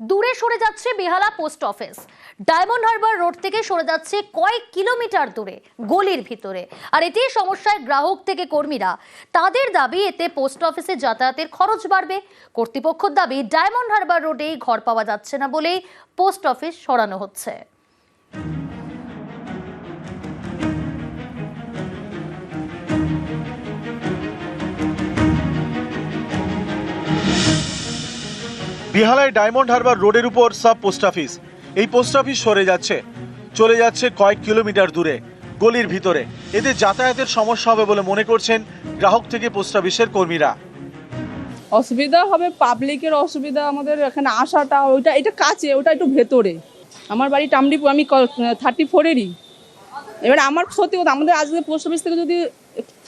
দূরে সরে যাচ্ছে Behala post office. Diamond Harbour Road থেকে সরে যাচ্ছে কয়েক কিলোমিটার দূরে, গলির ভিতরে। আর এটি সমস্যায় গ্রাহক থেকে কর্মীরা। তাদের দাবি, এতে পোস্ট অফিসে যাতায়াতের খরচ বাড়বে। কর্তৃপক্ষের দাবি, ডায়মন্ড হারবার রোডেই ঘর পাওয়া যাচ্ছে না বলেই পোস্ট অফিস সরানো হচ্ছে। বিহালায় ডায়মন্ড হারবার রোডের উপর সাব পোস্ট অফিস। এই পোস্ট অফিস সরে যাচ্ছে। চলে যাচ্ছে কয়েক কিলোমিটার দূরে, গলির ভিতরে। এতে যাতায়াতের সমস্যা হবে বলে মনে করছেন গ্রাহক থেকে পোস্ট অফিসের কর্মীরা। অসুবিধা হবে পাবলিকের অসুবিধা আমাদের এখানে আসাটা, ওইটা, এটা কাছে, ওটা একটু ভেতরে। আমার বাড়ি টামডিপুর আমি থার্টি ফোরেরই এবার আমার সত্যি কথা আমাদের আজকে পোস্ট অফিস থেকে যদি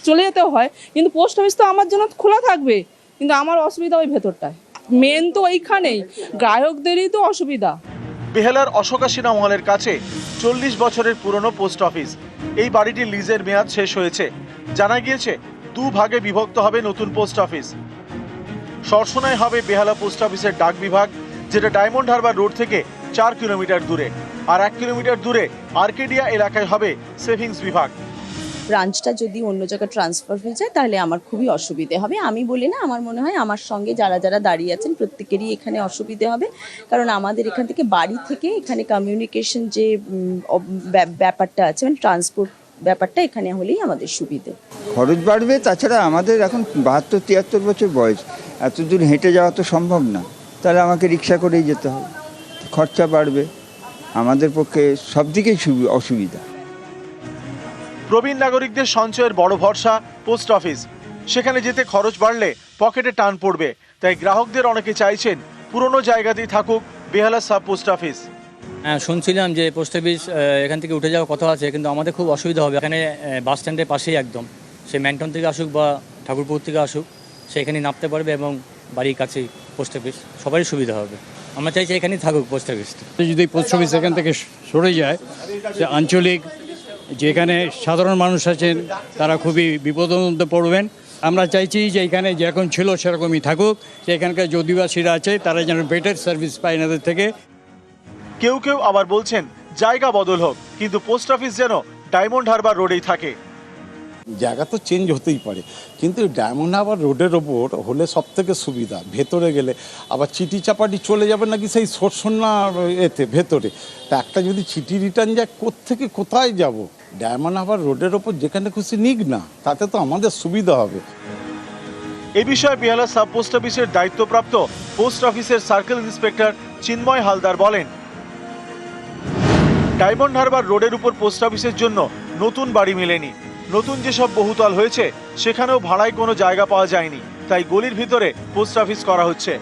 চলে যেতে হয়, কিন্তু পোস্ট অফিস তো আমার জন্য খোলা থাকবে, কিন্তু আমার অসুবিধা ওই ভেতরটায়। মেন তো এইখানেই। গ্রাহকদেরই তো অসুবিধা। বেহালার অশোকা সিনহা মহলের কাছে চল্লিশ বছরের পুরনো পোস্ট অফিস। এই বাড়িটির লিজের মেয়াদ শেষ হয়েছে। জানা গিয়েছে দু ভাগে বিভক্ত হবে নতুন পোস্ট অফিস। সরসনায় হবে বেহালা পোস্ট অফিসের ডাক বিভাগ, যেটা ডায়মন্ড হারবার রোড থেকে চার কিলোমিটার দূরে। আর এক কিলোমিটার দূরে আর্কেডিয়া এলাকায় হবে সেভিংস বিভাগ। ব্রাঞ্চটা যদি অন্য জায়গায় ট্রান্সফার হয়ে যায়, তাহলে আমার খুবই অসুবিধে হবে। আমি বলি না, আমার মনে হয় আমার সঙ্গে যারা যারা দাঁড়িয়ে আছেন, প্রত্যেকেরই এখানে অসুবিধে হবে। কারণ আমাদের এখান থেকে বাড়ি থেকে এখানে কমিউনিকেশন যে ব্যাপারটা আছে মানে ট্রান্সপোর্ট ব্যাপারটা এখানে হলেই আমাদের সুবিধে। খরচ বাড়বে, তাছাড়া আমাদের এখন বাহাত্তর, তিয়াত্তর বছর বয়স। এত দূর হেঁটে যাওয়া তো সম্ভব না। তাহলে আমাকে রিক্সা করেই যেতে হবে। খরচা বাড়বে। আমাদের পক্ষে সব দিকেই অসুবিধা। প্রবীণ নাগরিকদের সঞ্চয়ের বড় ভরসা পোস্ট অফিস। সেখানে যেতে খরচ বাড়লে পকেটে টান পড়বে তাই গ্রাহকদের অনেকে চাইছেন পুরনো জায়গাতেই থাকুক বেহালা সাব পোস্ট অফিস। হ্যাঁ শুনছিলাম যে পোস্ট অফিস এখান থেকে উঠে যাওয়ার কথা আছে কিন্তু আমাদের খুব অসুবিধা হবে। এখানে বাস স্ট্যান্ডের পাশেই একদম। সে ম্যান্টন থেকে আসুক বা ঠাকুরপুর থেকে আসুক সে এখানে নামতে পারবে এবং বাড়ির কাছেই পোস্ট অফিস। সবারই সুবিধা হবে। আমরা চাইছি এখানেই থাকুক পোস্ট অফিসটা। যদি পোস্ট অফিস এখান থেকে সরে যায় সে আঞ্চলিক যেখানে সাধারণ মানুষ আছেন তারা খুবই বিপদের মধ্যে পড়বেন। আমরা চাইছি যে এখানে যেরকম ছিল সেরকমই থাকুক। যে এখানকার যে অধিবাসীরা আছে তারা যেন বেটার সার্ভিস পায় এনাদের থেকে। কেউ কেউ আবার বলছেন জায়গা বদল হোক কিন্তু পোস্ট অফিস যেন ডায়মন্ড হারবার রোডেই থাকে। জায়গা তো চেঞ্জ হতেই পারে কিন্তু ডায়মন্ড হারবার রোডের ওপর হলে সব থেকে সুবিধা ভেতরে গেলে। আবার চিটি চাপাটি চলে যাবে নাকি সেই সরসন্না এতে ভেতরে। তা একটা যদি চিঠি রিটার্ন যায় কোত্থেকে কোথায় যাব? ডায়মন্ড হারবার রোডের ওপর যেখানে খুশি নিক না তাতে তো আমাদের সুবিধা হবে। এ বিষয়ে বেহালা সাব পোস্ট অফিসের দায়িত্বপ্রাপ্ত পোস্ট অফিসের সার্কেল ইন্সপেক্টর চিন্ময় হালদার বলেন ডায়মন্ড হারবার রোডের উপর পোস্ট অফিসের জন্য নতুন বাড়ি মেলেনি। নতুন যেসব বহুতল হয়েছে সেখানেও ভাড়ায় কোনো জায়গা পাওয়া যায়নি। তাই গলির ভিতরে পোস্ট অফিস করা হচ্ছে।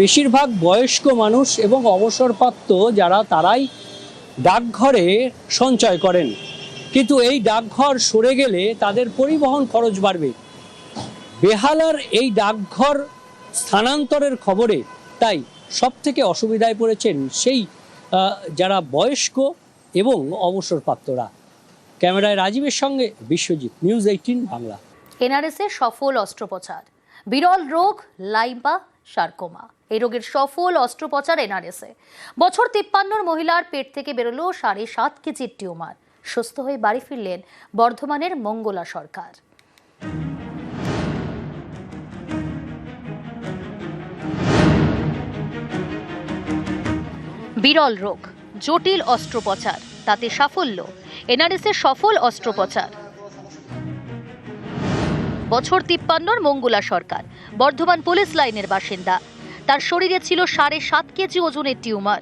বেশিরভাগ বয়স্ক মানুষ এবং অবসরপ্রাপ্ত যারা তারাই ডাকঘরে সঞ্চয় করেন। কিন্তু এই ডাকঘর সরে গেলে তাদের পরিবহন খরচ বাড়বে। বেহালার এই ডাকঘর স্থানান্তরের খবরে তাই সব থেকে অসুবিধায় পড়েছেন সেই যারা বয়স্ক এবং অবসরপ্রাপ্তরা। ক্যামেরায় রাজীবের সঙ্গে Biswajit, news eighteen Bangla. NRS এর সফল অস্ত্রোপচার। বিরল রোগ লাইম্পা সার্কোমা। এই রোগের সফল অস্ত্রোপচার এনআরএস বছর তিপ্পান্নর মহিলার পেট থেকে বেরোলো সাড়ে সাত কেজির টিউমার। সুস্থ হয়ে বাড়ি ফিরলেন বর্ধমানের মঙ্গলা সরকার। বিরল রোগ, জটিল অস্ত্রোপচার, তাতে সাফল্য, এনআরএস এর সফল অস্ত্রোপচার। বছর তিপ্পান্নর মঙ্গুলা সরকার, বর্ধমান পুলিশ লাইনের বাসিন্দা তার শরীরে ছিল সাড়ে সাত কেজি ওজনের টিউমার।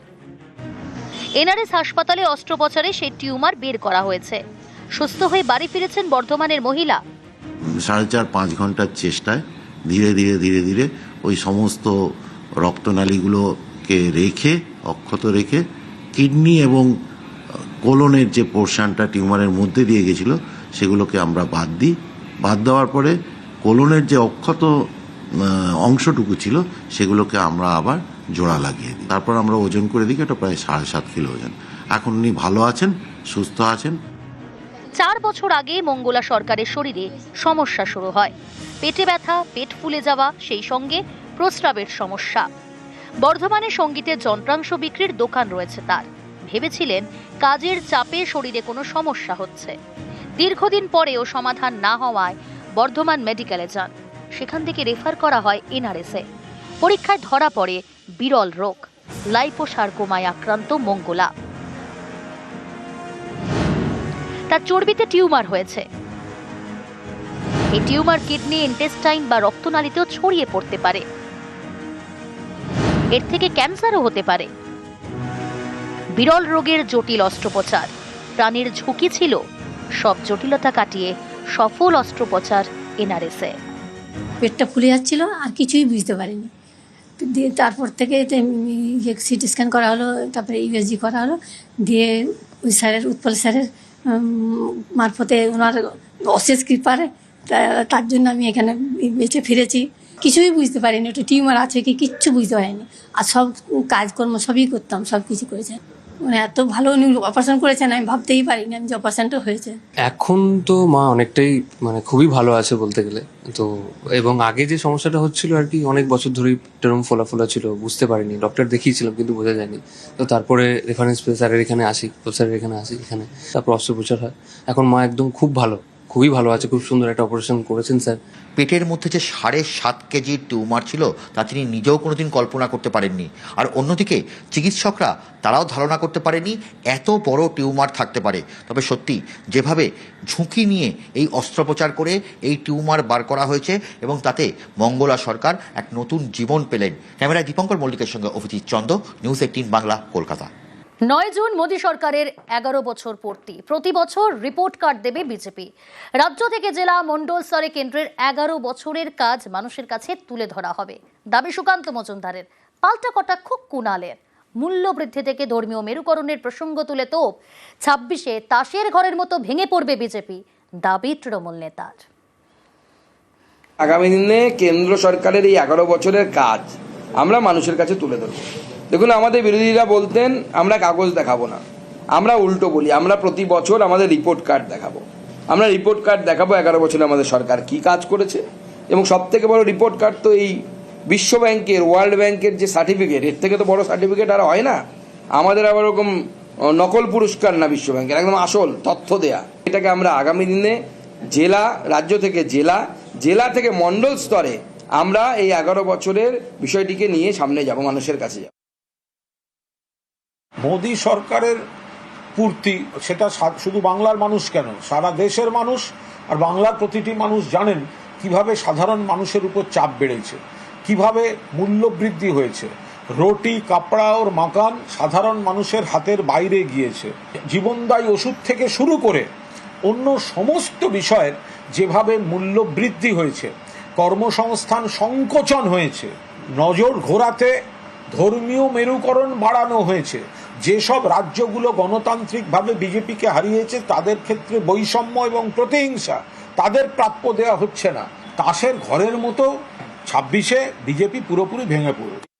এনআরএস হাসপাতালে অস্ত্রোপচারে সেই টিউমার বের করা হয়েছে। সুস্থ হয়ে বাড়ি ফিরেছেন বর্ধমানের মহিলা। সাড়ে চার পাঁচ ঘণ্টার চেষ্টায় ধীরে ধীরে ধীরে ধীরে ওই সমস্ত রক্তনালীগুলোকে রেখে, অক্ষত রেখে কিডনি এবং কোলনের যে পোর্শনটা টিউমারের মধ্যে দিয়ে গেছিল, সেগুলোকে আমরা বাদ দিই। বাদ দেওয়ার পরে কোলনের যে অক্ষত অংশটুকু ছিল, সেগুলোকে আমরা আবার জোড়া লাগিয়ে দিই। তারপর আমরা ওজন করে দিই এটা প্রায় সাড়ে সাত কিলো ওজন। এখন উনি ভালো আছেন, সুস্থ আছেন। চার বছর আগে মঙ্গলা সরকারের শরীরে সমস্যা শুরু হয়। পেটে ব্যথা, পেট ফুলে যাওয়া, সেই সঙ্গে প্রস্রাবের সমস্যা। বর্ধমানে সঙ্গীতের যন্ত্রাংশ বিক্রির দোকান রয়েছে তার। ভেবেছিলেন কাজের চাপে শরীরে কোনো সমস্যা হচ্ছে। দীর্ঘদিন পরেও সমাধান না হওয়ায় বর্ধমান মেডিকেলে যান। সেখান থেকে রেফার করা হয় এনআরএসে। পরীক্ষায় ধরা পড়ে বিরল রোগ, লাইপোসার্কোমায় আক্রান্ত মঙ্গলা। তার চর্বিতে টিউমার হয়েছে। এই টিউমার কিডনি, ইন্টেস্টাইন বা রক্তনালীতেও ছড়িয়ে পড়তে পারে। এর থেকে ক্যান্সারও হতে পারে। বিরল রোগের জটিল অস্ত্রোপচার। প্রাণীর ঝুঁকি ছিল। সব জটিলতা কাটিয়ে সফল অস্ত্রোপচার এনআরএসে। পেটটা ফুলে যাচ্ছিল, আর কিছুই বুঝতে পারিনি। দিয়ে তারপর থেকে ইয়ে সিটি স্ক্যান করা হলো, তারপরে ইউএসজি করা হলো, দিয়ে ওই স্যারের, উৎপল স্যারের মারফতে ওনার অশেষ কৃপারে তার জন্য আমি এখানে বেঁচে ফিরেছি। কিছুই বুঝতে পারিনি ওটা টিউমার আছে কি, কিচ্ছু বুঝতে পারিনি। আর সব কাজকর্ম সবই করতাম সব কিছু করেছেন মানে এত ভালো উনি অপারেশন করেছেন, আমি ভাবতেই পারিনি, আমি যে অপারেশনটা হয়েছে। এখন তো মা অনেকটাই মানে খুবই ভালো আছে বলতে গেলে। তো এবং আগে যে সমস্যাটা হচ্ছিল আর কি, অনেক বছর ধরেই টেরম ফোলা ছিল, বুঝতে পারিনি। ডক্টর দেখিয়েছিলাম, কিন্তু বোঝা যায়নি। তো তারপরে রেফারেন্স স্যারের এখানে আসি স্যারের এখানে আসি, এখানে। তারপর অস্ত্রোপচার হয়। এখন মা একদম খুব ভালো। খুবই ভালো আছে, খুব সুন্দর একটা অপারেশন করেছেন স্যার। পেটের মধ্যে যে সাড়ে সাত কেজির টিউমার ছিল, তা তিনি নিজেও কোনোদিন কল্পনা করতে পারেননি। আর অন্যদিকে চিকিৎসকরা তারাও ধারণা করতে পারেনি, এত বড় টিউমার থাকতে পারে। তবে সত্যি, যেভাবে ঝুঁকি নিয়ে এই অস্ত্রোপচার করে এই টিউমার বার করা হয়েছে এবং তাতে মঙ্গলা সরকার এক নতুন জীবন পেলেন। ক্যামেরায় দীপঙ্কর মল্লিকের সঙ্গে অভিজিৎ চন্দ নিউজ এইটিন বাংলা, কলকাতা। নয় জুন মোদী সরকারের এগারো বছর পূর্তি। প্রতি বছর রিপোর্ট কার্ড দেবে বিজেপি। রাজ্য থেকে জেলা মন্ডল স্তরে কেন্দ্রের এগারো বছরের কাজ মানুষের কাছে তুলে ধরা হবে। দাবি সুকান্ত মজুমদারের। পাল্টা কটাক্ষ কুণালের। মূল্য বৃদ্ধি থেকে ধর্মীয় মেরুকরণের প্রসঙ্গ তুলে তোপ। ছাব্বিশে তাসের ঘরের মতো ভেঙে পড়বে বিজেপি। দাবি তৃণমূল নেতার। আগামী দিনে কেন্দ্র সরকারের এই এগারো বছরের কাজ আমরা মানুষের কাছে তুলে ধরব। দেখুন, আমাদের বিরোধীরা বলতেন, আমরা কাগজ দেখাবো না। আমরা উল্টো বলি, আমরা প্রতি বছর আমাদের রিপোর্ট কার্ড দেখাবো। আমরা রিপোর্ট কার্ড দেখাবো, এগারো বছরে আমাদের সরকার কি কাজ করেছে। এবং সব থেকে বড় রিপোর্ট কার্ড তো এই বিশ্ব ব্যাংকের ওয়ার্ল্ড ব্যাংকের যে সার্টিফিকেট এর থেকে তো বড় সার্টিফিকেট আর হয় না। আমাদের আবার ওরকম নকল পুরস্কার না বিশ্ব ব্যাংকের, একদম আসল তথ্য দেয়া। এটাকে আমরা আগামী দিনে জেলা, রাজ্য থেকে জেলা জেলা থেকে মণ্ডল স্তরে আমরা এই এগারো বছরের বিষয়টিকে নিয়ে সামনে যাব, মানুষের কাছে যাব। মোদী সরকারের পূর্তি, সেটা শুধু বাংলার মানুষ কেন? সারা দেশের মানুষ আর বাংলার প্রতিটি মানুষ জানেন কীভাবে সাধারণ মানুষের উপর চাপ বেড়েছে, কীভাবে মূল্য বৃদ্ধি হয়েছে। রুটি, কাপড়া ওর মাকান সাধারণ মানুষের হাতের বাইরে গিয়েছে। জীবনদায়ী ওষুধ থেকে শুরু করে অন্য সমস্ত বিষয়ের যেভাবে মূল্য বৃদ্ধি হয়েছে, কর্মসংস্থান সংকোচন হয়েছে, নজর ঘোরাতে ধর্মীয় মেরুকরণ বাড়ানো হয়েছে যেসব রাজ্যগুলো গণতান্ত্রিকভাবে বিজেপিকে হারিয়েছে, তাদের ক্ষেত্রে বৈষম্য এবং প্রতিহিংসা তাদের প্রাপ্য দেওয়া হচ্ছে না। তাসের ঘরের মতো ছাব্বিশে বিজেপি পুরোপুরি ভেঙে পড়বে